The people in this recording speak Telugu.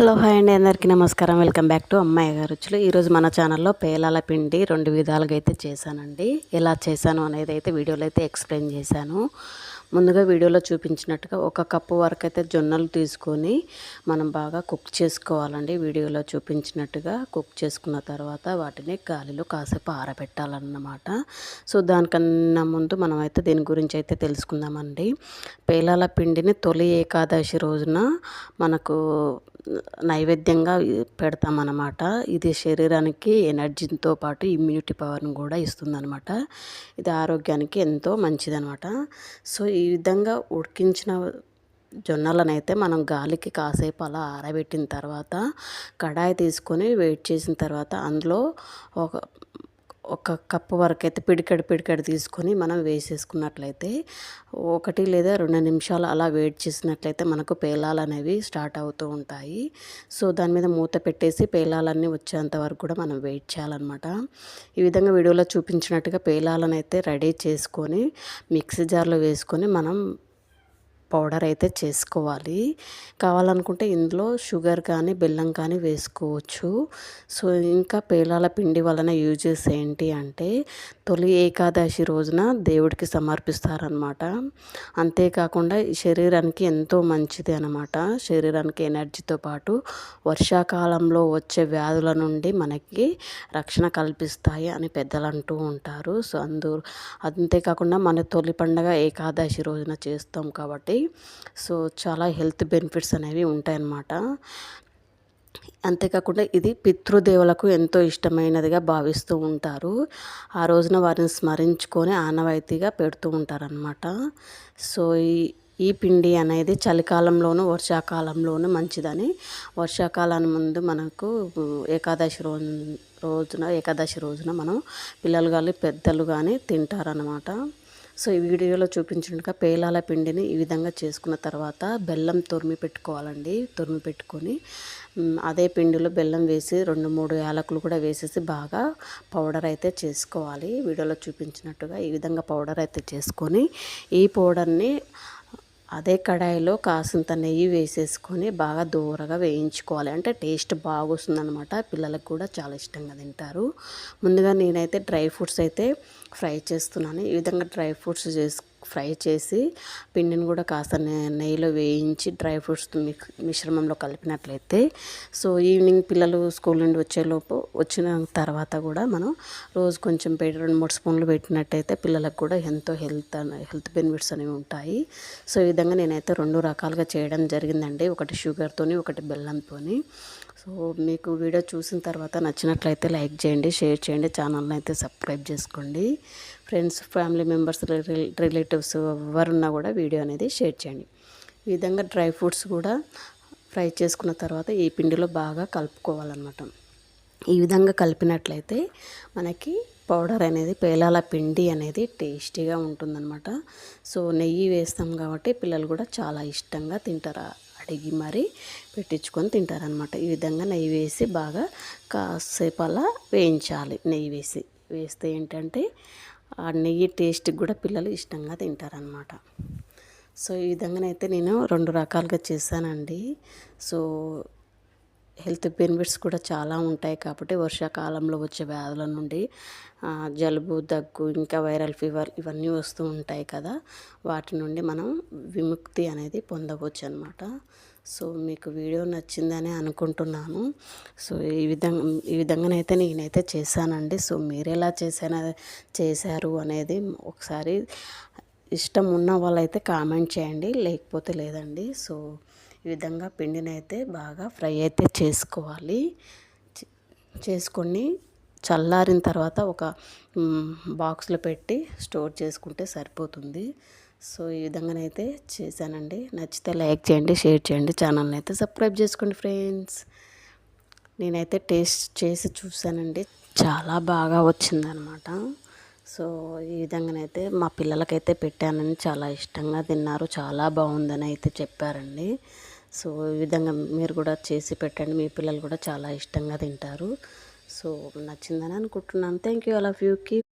హలో హాయ్ అండి. అందరికీ నమస్కారం. వెల్కమ్ బ్యాక్ టు అమ్మాయి గారు రుచులు. ఈరోజు మన ఛానల్లో పేలాల పిండి రెండు విధాలుగా అయితే చేశానండి. ఎలా చేశాను అనేది అయితే వీడియోలో అయితే ఎక్స్ప్లెయిన్ చేశాను. ముందుగా వీడియోలో చూపించినట్టుగా ఒక కప్పు వరకు అయితే జొన్నలు తీసుకొని మనం బాగా కుక్ చేసుకోవాలండి. వీడియోలో చూపించినట్టుగా కుక్ చేసుకున్న తర్వాత వాటిని గాలిలో కాసేపు ఆరబెట్టాలన్నమాట. సో దానికన్నా ముందు మనమైతే దీని గురించి అయితే తెలుసుకుందామండి. పేలాల పిండిని తొలి ఏకాదశి రోజున మనకు నైవేద్యంగా పెడతామన్నమాట. ఇది శరీరానికి ఎనర్జీతో పాటు ఇమ్యూనిటీ పవర్ని కూడా ఇస్తుందన్నమాట. ఇది ఆరోగ్యానికి ఎంతో మంచిదనమాట సో ఈ ఈ విధంగా ఉడికించిన జొన్నలను అయితే మనం గాలికి కాసేపు అలా ఆరబెట్టిన తర్వాత కడాయి తీసుకొని వెయిట్ చేసిన తర్వాత అందులో ఒక ఒక కప్పు వరకు అయితే పిడికడి పిడికడి తీసుకొని మనం వేసేసుకున్నట్లయితే ఒకటి లేదా రెండు నిమిషాలు అలా వెయిట్ చేసినట్లయితే మనకు పేలాలు అనేవి స్టార్ట్ అవుతూ ఉంటాయి. సో దాని మీద మూత పెట్టేసి పేలాలన్నీ వచ్చేంత వరకు కూడా మనం వెయిట్ చేయాలన్నమాట. ఈ విధంగా వీడియోలో చూపించినట్టుగా పేలాలను అయితే రెడీ చేసుకొని మిక్సీ జార్లో వేసుకొని మనం పౌడర్ అయితే చేసుకోవాలి. కావాలనుకుంటే ఇందులో షుగర్ కానీ బెల్లం కానీ వేసుకోవచ్చు. సో ఇంకా పేలాల పిండి వలన యూజెస్ ఏంటి అంటే తొలి ఏకాదశి రోజున దేవుడికి సమర్పిస్తారనమాట అంతేకాకుండా శరీరానికి ఎంతో మంచిది అనమాట శరీరానికి ఎనర్జీతో పాటు వర్షాకాలంలో వచ్చే వ్యాధుల నుండి మనకి రక్షణ కల్పిస్తాయి అని పెద్దలు అంటూ ఉంటారు. సో అందు అంతేకాకుండా మన తొలి పండగ ఏకాదశి రోజున చేస్తాం కాబట్టి సో చాలా హెల్త్ బెనిఫిట్స్ అనేవి ఉంటాయన్నమాట. అంతేకాకుండా ఇది పితృదేవులకు ఎంతో ఇష్టమైనదిగా భావిస్తూ ఉంటారు. ఆ రోజున వారిని స్మరించుకొని ఆనవాయితీగా పెడుతూ ఉంటారనమాట సో ఈ ఈ పిండి అనేది చలికాలంలోనూ వర్షాకాలంలోనూ మంచిదని. వర్షాకాలం ముందు మనకు ఏకాదశి రోజు రోజున ఏకాదశి రోజున మనం పిల్లలు కానీ పెద్దలు కానీ తింటారనమాట సో ఈ వీడియోలో చూపించినట్టుగా పేలాల పిండిని ఈ విధంగా చేసుకున్న తర్వాత బెల్లం తురిమి పెట్టుకోవాలండి. తురిమి పెట్టుకొని అదే పిండిలో బెల్లం వేసి రెండు మూడు యాలకులు కూడా వేసేసి బాగా పౌడర్ అయితే చేసుకోవాలి. వీడియోలో చూపించినట్టుగా ఈ విధంగా పౌడర్ అయితే చేసుకొని ఈ పౌడర్ని అదే కడాయిలో కాసింత నెయ్యి వేసేసుకొని బాగా దూరగా వేయించుకోవాలి. అంటే టేస్ట్ బాగా అనమాట పిల్లలకు కూడా చాలా ఇష్టంగా తింటారు. ముందుగా నేనైతే డ్రై ఫ్రూట్స్ అయితే ఫ్రై చేస్తున్నాను. ఈ విధంగా డ్రై ఫ్రూట్స్ చేసు ఫ్రై చేసి పిండిని కూడా కాస్త నెయ్యిలో వేయించి డ్రై ఫ్రూట్స్ మిశ్రమంలో కలిపినట్లయితే సో ఈవినింగ్ పిల్లలు స్కూల్ నుండి వచ్చేలోపు వచ్చిన తర్వాత కూడా మనం రోజు కొంచెం పెట్టి రెండు మూడు స్పూన్లు పెట్టినట్టయితే పిల్లలకు కూడా ఎంతో హెల్త్ హెల్త్ బెనిఫిట్స్ అనేవి ఉంటాయి. సో ఈ విధంగా నేనైతే రెండు రకాలుగా చేయడం జరిగిందండి. ఒకటి షుగర్తోని ఒకటి బెల్లంతోని. సో మీకు వీడియో చూసిన తర్వాత నచ్చినట్లయితే లైక్ చేయండి షేర్ చేయండి ఛానల్ని అయితే సబ్స్క్రైబ్ చేసుకోండి. ఫ్రెండ్స్ ఫ్యామిలీ మెంబర్స్ రిలేటివ్స్ ఎవరున్నా కూడా వీడియో అనేది షేర్ చేయండి. ఈ విధంగా డ్రై ఫ్రూట్స్ కూడా ఫ్రై చేసుకున్న తర్వాత ఈ పిండిలో బాగా కలుపుకోవాలన్నమాట. ఈ విధంగా కలిపినట్లయితే మనకి పౌడర్ అనేది పేలాల పిండి అనేది టేస్టీగా ఉంటుందన్నమాట. సో నెయ్యి వేస్తాం కాబట్టి పిల్లలు కూడా చాలా ఇష్టంగా తింటారు. అడిగి మరి పెట్టించుకొని తింటారనమాట ఈ విధంగా నెయ్యి వేసి బాగా కాసేపు అలా వేయించాలి. నెయ్యి వేసి. వేస్తే ఏంటంటే ఆ నెయ్యి టేస్ట్కి కూడా పిల్లలు ఇష్టంగా తింటారనమాట సో ఈ విధంగానైతే నేను రెండు రకాలుగా చేశానండి. సో హెల్త్ బెనిఫిట్స్ కూడా చాలా ఉంటాయి కాబట్టి వర్షాకాలంలో వచ్చే వ్యాధుల నుండి జలుబు దగ్గు ఇంకా వైరల్ ఫీవర్ ఇవన్నీ వస్తూ ఉంటాయి కదా. వాటి నుండి మనం విముక్తి అనేది పొందవచ్చు అనమాట సో మీకు వీడియో నచ్చిందని అనుకుంటున్నాను. సో ఈ విధంగా ఈ విధంగానైతే నేనైతే చేశానండి. సో మీరు ఎలా చేశాను చేశారు అనేది ఒకసారి ఇష్టం ఉన్న వాళ్ళైతే కామెంట్ చేయండి లేకపోతే లేదండి. సో ఈ విధంగా పిండిని అయితే బాగా ఫ్రై అయితే చేసుకోవాలి. చేసుకొని చల్లారిన తర్వాత ఒక బాక్స్లో పెట్టి స్టోర్ చేసుకుంటే సరిపోతుంది. సో ఈ విధంగానైతే చేశానండి. నచ్చితే లైక్ చేయండి షేర్ చేయండి ఛానల్ని అయితే సబ్స్క్రైబ్ చేసుకోండి ఫ్రెండ్స్. నేనైతే టేస్ట్ చేసి చూశానండి. చాలా బాగా వచ్చిందనమాట సో ఈ విధంగానైతే మా పిల్లలకైతే పెట్టానని చాలా ఇష్టంగా తిన్నారు. చాలా బాగుందని అయితే చెప్పారండి. సో ఈ విధంగా మీరు కూడా చేసి పెట్టండి. మీ పిల్లలు కూడా చాలా ఇష్టంగా తింటారు. సో నచ్చిందని అనుకుంటున్నాను. Thank you all of you keep